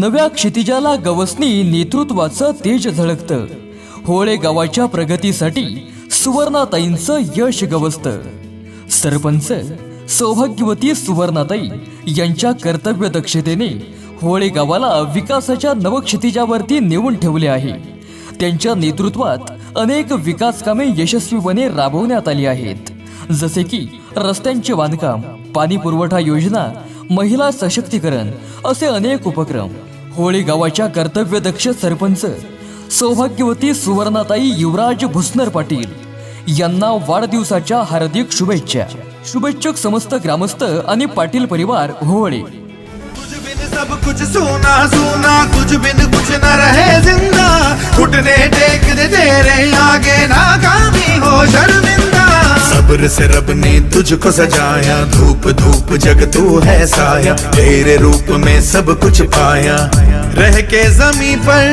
नव्या क्षितिजाला गवसनी नेतृत्वाचं तेज झळकतं. होळे गावाच्या प्रगतीसाठी सुवर्णाताईंचं यश गवसतं. सरपंच सौभाग्यवती सुवर्णाताई यांच्या कर्तव्य दक्षतेने होळे गावाला विकासाच्या नवक्षितिजावरती नेऊन ठेवले आहे. त्यांच्या नेतृत्वात अनेक विकास कामे यशस्वीपणे राबवण्यात आली आहेत. जसे की रस्त्यांचे बांधकाम पाणी पुरवठा योजना महिला सशक्तीकरण असे अनेक उपक्रम. होळी गावाच्या कर्तव्यदक्ष सरपंच सौभाग्यवती सुवर्णाताई युवराज भुसनर पाटील यांना वाढदिवसाच्या हार्दिक शुभेच्छा. शुभेच्छक समस्त ग्रामस्थ आणि पाटील परिवार होळी. कुछ बिन सब कुछ सोना सोना कुछ बिन सब्र से रब ने तुझको सजाया। धूप धूप जग तू है साया। तेरे रूप में सब कुछ पाया। रह के जमी पर